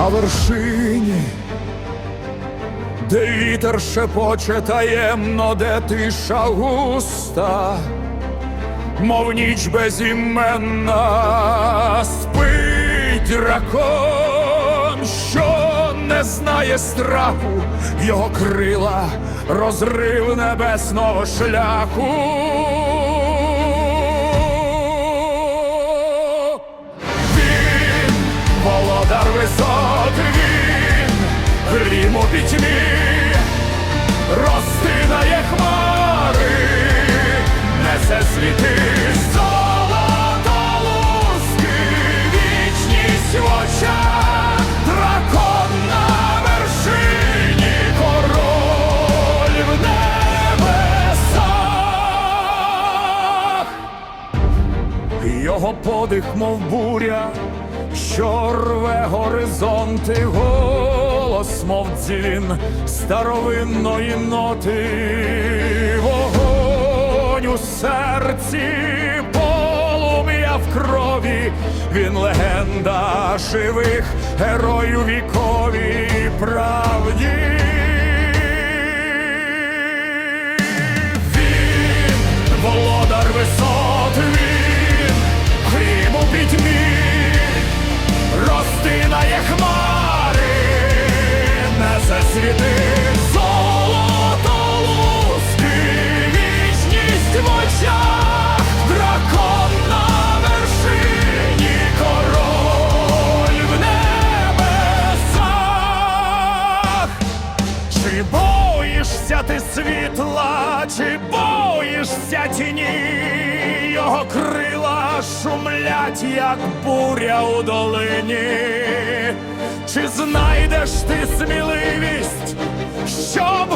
вершині, де вітер шепоче таємно, де тиша густа, мов ніч безіменна, спить дракон, що не знає страху, його крила розрив небесного шляху. Пітьмі, розтинає хмари, несе світи золотолуски, вічність в очах, дракон на вершині, король в небесах. Його подих, мов буря, що рве горизонти, голос, мов дзвін старовинної ноти, вогонь у серці, полум'я в крові, він легенда живих героїв вікові правді. Чи боїшся ти світла, чи боїшся тіні? Його крила шумлять, як буря у долині. Чи знайдеш ти сміливість, що